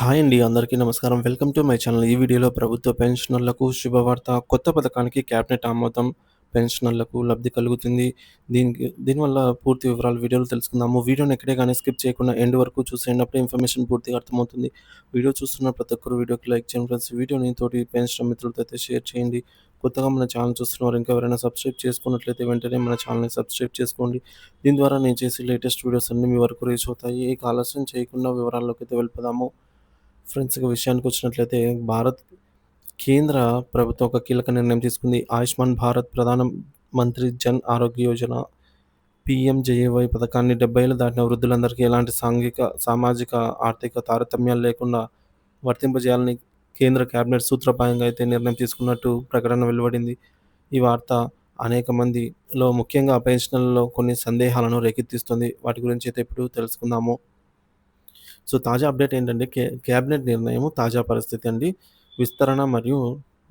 Hi అండి. అందరికీ నమస్కారం. Welcome to my channel. ఈ వీడియోలో ప్రభుత్వ పెన్షనర్లకు శుభవార్త. కొత్త పథకానికి క్యాబినెట్ ఆమోదం. పెన్షనర్లకు లబ్ధి కలుగుతుంది. దీనికి దీనివల్ల పూర్తి వివరాలు వీడియోలో తెలుసుకుందాము. వీడియోని ఎక్కడే కానీ స్కిప్ చేయకుండా ఎండ్ వరకు చూసేటప్పుడు ఇన్ఫర్మేషన్ పూర్తిగా అర్థమవుతుంది. వీడియో చూస్తున్న ప్రతి ఒక్కరు వీడియోకి లైక్ చేయండి ఫ్రెండ్స్. వీడియోని తోటి పెన్షనర్ మిత్రులతో అయితే షేర్ చేయండి. కొత్తగా మన ఛానల్ చూస్తున్నవారు ఇంకా ఎవరైనా సబ్స్క్రైబ్ చేసుకున్నట్లయితే వెంటనే మన ఛానల్‌ని సబ్స్క్రైబ్ చేసుకోండి. దీని ద్వారా నేను చేసే లేటెస్ట్ వీడియోస్ అన్నీ మీ వరకు రీచ్ అవుతాయి. ఇక ఆలస్యం చేయకుండా వివరాల్లోకి అయితే వెళ్ళిపోదాము. ఫ్రెండ్స్ విషయానికి వచ్చినట్లయితే భారత్ కేంద్ర ప్రభుత్వం ఒక కీలక నిర్ణయం తీసుకుంది. ఆయుష్మాన్ భారత్ ప్రధాన మంత్రి జన్ ఆరోగ్య యోజన పీఎంజేఏవై పథకాన్ని డెబ్బై ఏళ్ళు దాటిన వృద్ధులందరికీ ఎలాంటి సాంఘిక, సామాజిక, ఆర్థిక తారతమ్యాలు లేకుండా వర్తింపజేయాలని కేంద్ర కేబినెట్ సూత్రప్రాయంగా అయితే నిర్ణయం తీసుకున్నట్టు ప్రకటన వెలువడింది. ఈ వార్త అనేక మందిలో ముఖ్యంగా పెన్షనర్లలో కొన్ని సందేహాలను రేకెత్తిస్తుంది. వాటి గురించి అయితే ఇప్పుడు తెలుసుకుందాము. సో, తాజా అప్డేట్ ఏంటంటే కే కేబినెట్ నిర్ణయం తాజా పరిస్థితి అండి. విస్తరణ మరియు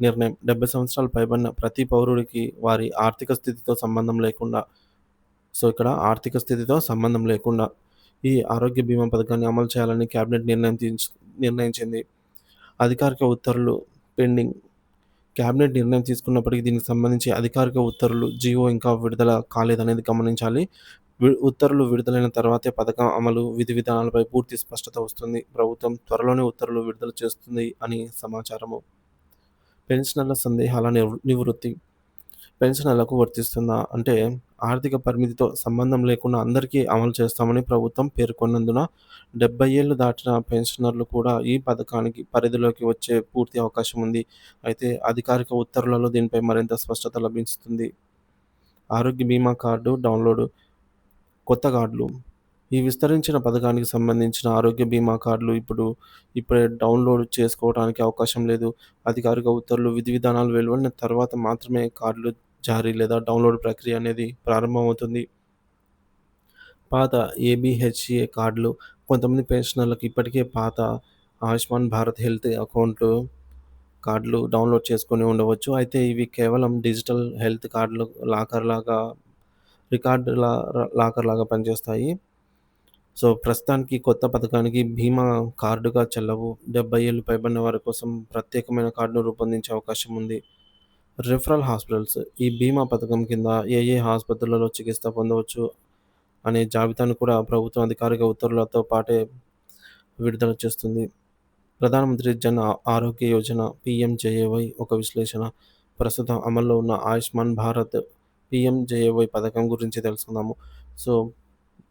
నిర్ణయం 70 సంవత్సరాలు పైబడిన ప్రతి పౌరుడికి వారి ఆర్థిక స్థితితో సంబంధం లేకుండా సో, ఇక్కడ ఆర్థిక స్థితితో సంబంధం లేకుండా ఈ ఆరోగ్య బీమా పథకాన్ని అమలు చేయాలని కేబినెట్ నిర్ణయం నిర్ణయించింది. అధికారిక ఉత్తర్వులు పెండింగ్. కేబినెట్ నిర్ణయం తీసుకున్నప్పటికీ దీనికి సంబంధించి అధికారిక ఉత్తర్వులు, జియో ఇంకా విడుదల కాలేదనేది గమనించాలి. వి ఉత్తర్వులు విడుదలైన తర్వాతే పథకం అమలు, విధి విధానాలపై పూర్తి స్పష్టత వస్తుంది. ప్రభుత్వం త్వరలోనే ఉత్తర్వులు విడుదల చేస్తుంది అని సమాచారము. పెన్షనర్ల సందేహాల నివృత్తి. పెన్షనర్లకు వర్తిస్తుందా? అంటే ఆర్థిక పరిమితితో సంబంధం లేకుండా అందరికీ అమలు చేస్తామని ప్రభుత్వం పేర్కొన్నందున డెబ్బై ఏళ్ళు దాటిన పెన్షనర్లు కూడా ఈ పథకానికి పరిధిలోకి వచ్చే పూర్తి అవకాశం ఉంది. అయితే అధికారిక ఉత్తర్వులలో దీనిపై మరింత స్పష్టత లభిస్తుంది. ఆరోగ్య బీమా కార్డు డౌన్‌లోడ్. కొత్త కార్డులు. ఈ విస్తరించిన పథకానికి సంబంధించిన ఆరోగ్య బీమా కార్డులు ఇప్పుడు ఇప్పుడే డౌన్‌లోడ్ చేసుకోవడానికి అవకాశం లేదు. అధికారిక ఉత్తర్వులు, విధి విధానాలు వెలువడిన తర్వాత మాత్రమే కార్డులు జారీ లేదా డౌన్‌లోడ్ ప్రక్రియ అనేది ప్రారంభమవుతుంది. పాత ఏబీహెచ్ఏ కార్డులు. కొంతమంది పెన్షనర్లకు ఇప్పటికే పాత ఆయుష్మాన్ భారత్ హెల్త్ అకౌంట్లు కార్డులు డౌన్‌లోడ్ చేసుకొని ఉండవచ్చు. అయితే ఇవి కేవలం డిజిటల్ హెల్త్ కార్డులు రికార్డు లా లాకర్ లాకర్‌లాగా పనిచేస్తాయి. సో, ప్రస్తుతానికి కొత్త పథకానికి బీమా కార్డుగా చెల్లవు. డెబ్బై ఏళ్ళు పైబడిన వారి కోసం ప్రత్యేకమైన కార్డును రూపొందించే అవకాశం ఉంది. Referral hospitals. ఈ బీమా పథకం కింద ఏ ఏ ఆసుపత్రులలో చికిత్స పొందవచ్చు అనే జాబితాను కూడా ప్రభుత్వం అధికారిక ఉత్తర్వులతో పాటే విడుదల చేస్తుంది. ప్రధానమంత్రి జన్ ఆరోగ్య యోజన పీఎంజేఏవై ఒక విశ్లేషణ. ప్రస్తుతం అమల్లో ఉన్న ఆయుష్మాన్ భారత్ పీఎంజేఏవై పథకం గురించి తెలుసుకుందాము. సో,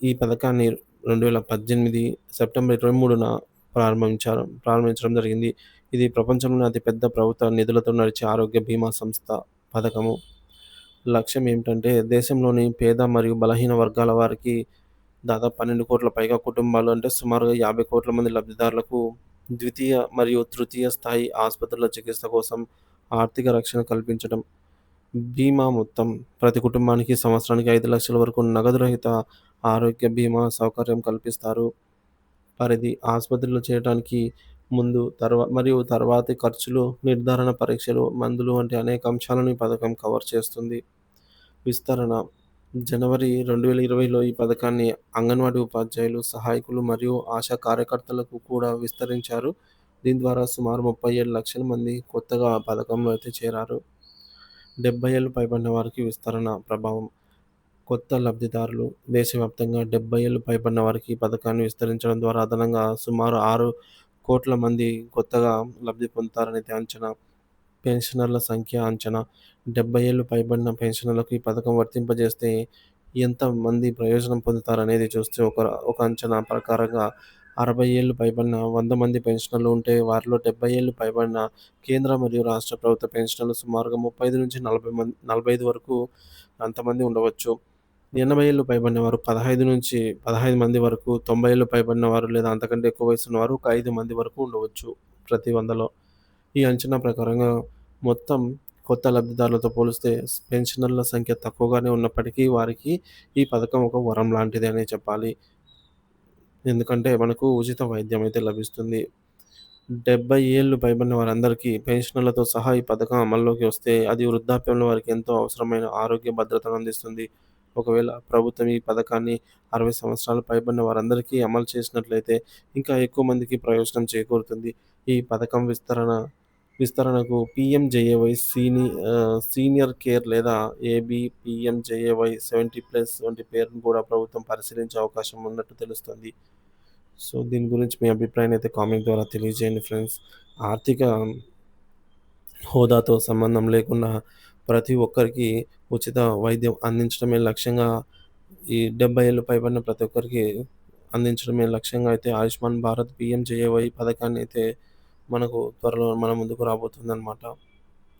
ఈ పథకాన్ని 2018 సెప్టెంబర్ 23న ప్రారంభించారు ప్రారంభించడం జరిగింది. ఇది ప్రపంచంలోనే అతిపెద్ద ప్రభుత్వ నిధులతో నడిచే ఆరోగ్య బీమా సంస్థ పథకము. లక్ష్యం ఏమిటంటే దేశంలోని పేద మరియు బలహీన వర్గాల వారికి దాదాపు పన్నెండు కోట్ల పైగా కుటుంబాలు అంటే సుమారుగా యాభై కోట్ల మంది లబ్ధిదారులకు ద్వితీయ మరియు తృతీయ స్థాయి ఆసుపత్రుల చికిత్స కోసం ఆర్థిక రక్షణ కల్పించడం. బీమా మొత్తం. ప్రతి కుటుంబానికి సంవత్సరానికి ఐదు లక్షల వరకు నగదు రహిత ఆరోగ్య బీమా సౌకర్యం కల్పిస్తారు. పరిధి. ఆసుపత్రిలో చేయడానికి ముందు తర్వా మరియు తర్వాతి ఖర్చులు, నిర్ధారణ పరీక్షలు, మందులు వంటి అనేక అంశాలను ఈ పథకం కవర్ చేస్తుంది. విస్తరణ. జనవరి 2020లో ఈ పథకాన్ని అంగన్వాడీ ఉపాధ్యాయులు, సహాయకులు మరియు ఆశా కార్యకర్తలకు కూడా విస్తరించారు. దీని ద్వారా సుమారు 37,00,000 మంది కొత్తగా పథకంలో అయితే చేరారు. డెబ్బై ఏళ్ళు పైబడిన వారికి విస్తరణ ప్రభావం. కొత్త లబ్ధిదారులు. దేశవ్యాప్తంగా డెబ్బై ఏళ్ళు పైబడిన వారికి ఈ పథకాన్ని విస్తరించడం ద్వారా అదనంగా సుమారు ఆరు కోట్ల మంది కొత్తగా లబ్ధి పొందుతారనేది అంచనా. పెన్షనర్ల సంఖ్య అంచనా. డెబ్బై ఏళ్ళు పైబడిన పెన్షనర్లకు ఈ పథకం వర్తింపజేస్తే ఎంత మంది ప్రయోజనం పొందుతారనేది చూస్తే ఒక ఒక అంచనా ప్రకారంగా అరవై ఏళ్ళు పైబడిన వంద మంది పెన్షనర్లు ఉంటే వారిలో డెబ్బై ఏళ్ళు పైబడిన కేంద్ర మరియు రాష్ట్ర ప్రభుత్వ పెన్షనర్లు సుమారుగా 35-40 మంది 45 వరకు అంతమంది ఉండవచ్చు. ఎనభై ఏళ్ళు పైబడిన వారు 15-15 మంది వరకు, తొంభై ఏళ్ళు పైబడిన వారు లేదా అంతకంటే ఎక్కువ వయసు ఉన్నవారు ఒక ఐదు మంది వరకు ఉండవచ్చు ప్రతి వందలో ఈ అంచనా ప్రకారంగా మొత్తం కొత్త లబ్ధిదారులతో పోలిస్తే పెన్షనర్ల సంఖ్య తక్కువగానే ఉన్నప్పటికీ వారికి ఈ పథకం ఒక వరం లాంటిది అనే చెప్పాలి. ఎందుకంటే మనకు ఉచిత వైద్యం అయితే లభిస్తుంది. డెబ్బై ఏళ్ళు పైబడిన వారందరికీ పెన్షనర్లతో సహా ఈ పథకం అమల్లోకి వస్తే అది వృద్ధాప్యంలో వారికి ఎంతో అవసరమైన ఆరోగ్య భద్రతను అందిస్తుంది. ఒకవేళ ప్రభుత్వం ఈ పథకాన్ని 60 సంవత్సరాలు పైబడిన వారందరికీ అమలు చేసినట్లయితే ఇంకా ఎక్కువ మందికి ప్రయోజనం చేకూరుతుంది. ఈ పథకం విస్తరణ విస్తరణకు పీఎంజేఏవై సీని సీనియర్ కేర్ లేదా ఏబీ పీఎంజేఏవై 70+ వంటి పేరును కూడా ప్రభుత్వం పరిశీలించే అవకాశం ఉన్నట్టు తెలుస్తుంది. సో, దీని గురించి మీ అభిప్రాయాన్ని అయితే కామెంట్ ద్వారా తెలియజేయండి ఫ్రెండ్స్. ఆర్థిక హోదాతో సంబంధం లేకుండా ప్రతి ఒక్కరికి ఉచిత వైద్యం అందించడమే లక్ష్యంగా ఈ డెబ్బై ఏళ్ళు పైబడిన ప్రతి ఒక్కరికి అందించడమే లక్ష్యంగా అయితే ఆయుష్మాన్ భారత్ పీఎంజేఏవై పథకాన్ని అయితే మనకు త్వరలో మన ముందుకు రాబోతుందనమాట.